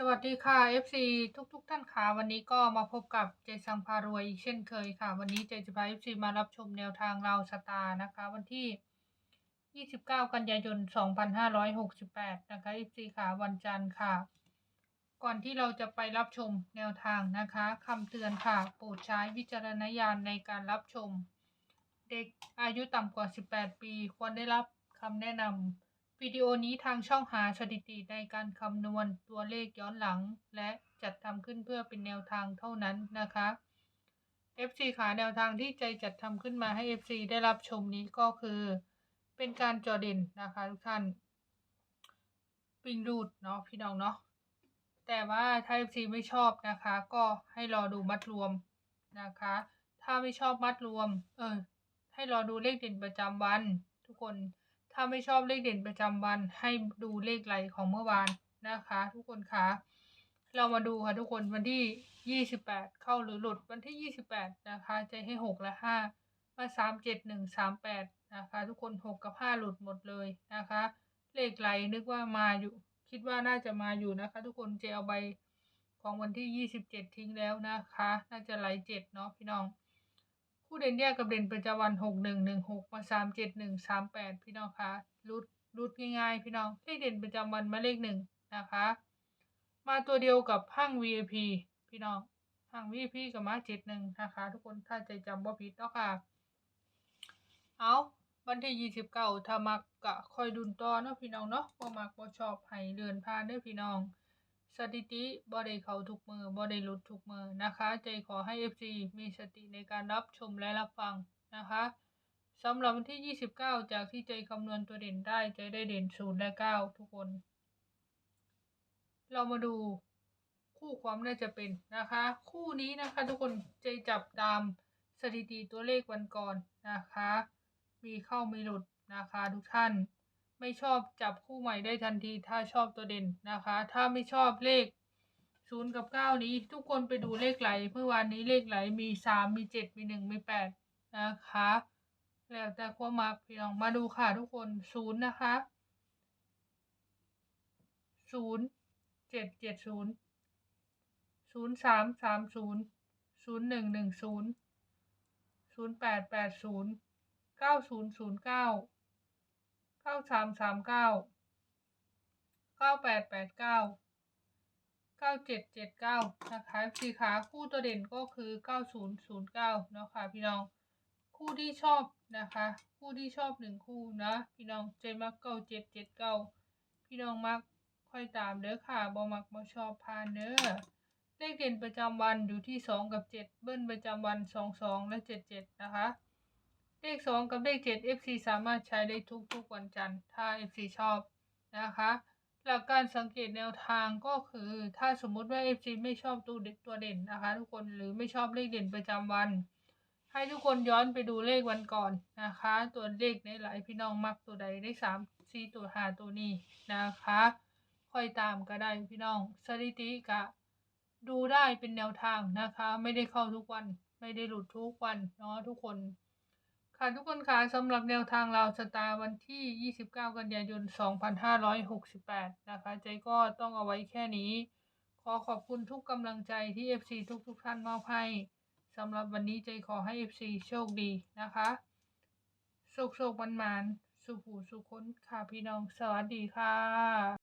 สวัสดีค่ะ FC ทุกๆทท่านค่ะวันนี้ก็มาพบกับเจสังพารวยอีกเช่นเคยค่ะ วันนี้เจจะพา FC มารับชมแนวทางเราสตาร์นะคะ วันที่ 29 กันยายน 2568 นะคะ FC ค่ะวันจันทร์ค่ะ ก่อนที่เราจะไปรับชมแนวทางนะคะคำเตือนค่ะ โปรดใช้วิจารณญาณในการรับชม เด็กอายุต่ำกว่า 18 ปี ควรได้รับคำแนะนำ วิดีโอนี้ทางช่องหาสถิติในการคำนวณตัวเลขย้อนหลัง และจัดทำขึ้นเพื่อเป็นแนวทางเท่านั้นนะคะ FC ขาแนวทางที่ใจจัดทำขึ้นมาให้ FC ได้รับชมนี้ก็คือ เป็นการจอเด่นนะคะทุกท่านปิงรูดเนาะพี่น้องเนาะแต่ว่าถ้า FC ไม่ชอบนะคะ ก็ให้รอดูมัดรวมนะคะ ถ้าไม่ชอบมัดรวม เออ ให้รอดูเลขเด่นประจำวันทุกคน ถ้าไม่ชอบเลขเด่นประจำวันให้ดูเลขไหลของเมื่อวานนะคะ ทุกคนคะเรามาดูค่ะทุกคนวันที่ 28 เข้าหรือหลุดวันที่ 28 นะคะใจให้ 6 และ 5 มา 3 7 1 3 8 นะคะ ทุกคน 6 กับ 5 หลุดหมดเลยนะคะ เลขไหลนึกว่ามาอยู่ คิดว่าน่าจะมาอยู่นะคะ ทุกคนเจเอาใบของวันที่ 27 ทิ้งแล้วนะคะ น่าจะไหล7เนาะพี่น้อง คู่เด่นแยกกับเด่นประจำวันหกหนึ่งหนึ่งหกมาสามเจ็ดหนึ่งสามแปดพี่น้องคะรุดรุดง่ายๆ พี่น้องเลขเด่นประจำวันมาเลขหนึ่งนะคะ มาตัวเดียวกับห้าง VIP พี่น้องห้าง VIP กับมาเจ็ดหนึ่งนะคะ ทุกคนถ้าใจจำว่าผิดเนาะค่ะ เอาวันที่ยี่สิบเก้าถ้ามักกะคอยดุนต่อเนาะพี่น้องเนาะบ่มักบ่ชอบให้เดือนผ่านเด้อพี่น้อง สถิติบ่ได้เขาทุกมือบ่ได้หลุดทุกมือนะคะ ใจขอให้ FC มีสติในการรับชมและรับฟังนะคะสำหรับวันที่ 29 จากที่ใจคำนวณตัวเด่นได้ใจได้เด่น0และ 9 ทุกคน เรามาดูคู่ความน่าจะเป็นนะคะ คู่นี้นะคะทุกคนใจจับตามสถิติตัวเลขวันก่อนนะคะ มีเข้ามีหลุดนะคะทุกท่าน ไม่ชอบจับคู่ใหม่ได้ทันทีถ้าชอบตัวเด่นนะคะ ถ้าไม่ชอบเลขศูนย์กับเก้านี้ ทุกคนไปดูเลขไหลเมื่อวานนี้เลขไหลมีสามมีเจ็ดมีหนึ่งมีแปดนะคะ แล้วแต่ความมักพี่น้องมาดูค่ะทุกคนศูนย์นะคะศูนย์เจ็ดเจ็ดศูนย์ศูนย์สามสามศูนย์ศูนย์หนึ่งหนึ่งศูนย์ศูนย์แปดแปดศูนย์เก้าศูนย์ศูนย์เก้า ก้าสามสามเก้าเก้าแปดแปดเก้าเก้าเจ็ดเจ็ดเก้านะคะสีขาคู่ตัวเด่นก็คือเก้าศูนย์ศูนย์เก้าเนาะค่ะพี่น้องคู่ที่ชอบนะคะ คู่ที่ชอบหนึ่งคู่นะพี่น้องเจมักเก้าเจ็ดเจ็ดเก้าพี่น้องมักค่อยตามเด้อค่ะบ่มักบ่ชอบพานเด้อเลขเด่นประจำวันอยู่ที่สองกับเจ็ดเบิ้ลประจำวันสองสองและเจ็ดเจ็ดนะคะ เลขสองกับเลขเจ็ด FC สามารถใช้ได้ทุกทุกวันจันทร์ถ้า FC ชอบนะคะ หลักการสังเกตแนวทางก็คือ ถ้าสมมุติว่า FC ไม่ชอบตัวเด็ดตัวเด่นนะคะ ทุกคนหรือไม่ชอบเลขเด่นประจำวัน ให้ทุกคนย้อนไปดูเลขวันก่อนนะคะ ตัวเลขในหลายพี่น้องมักตัวใดได้สามสี่ตัวหาตัวนี้นะคะ ค่อยตามก็ได้พี่น้องสถิติกะดูได้เป็นแนวทางนะคะ ไม่ได้เข้าทุกวัน ไม่ได้หลุดทุกวันเนาะทุกคน ค่ะทุกคนคะสำหรับแนวทางเราสตาร์วันที่ 29 กันยายน 2568 นะคะ ใจก็ต้องเอาไว้แค่นี้ ขอขอบคุณทุกกำลังใจที่ FC ทุกทุกท่านมอบให้สำหรับวันนี้ใจขอให้ FC โชคดีนะคะโชคโชคมันมันสุขหูสุขคนค่ะพี่น้องสวัสดีค่ะ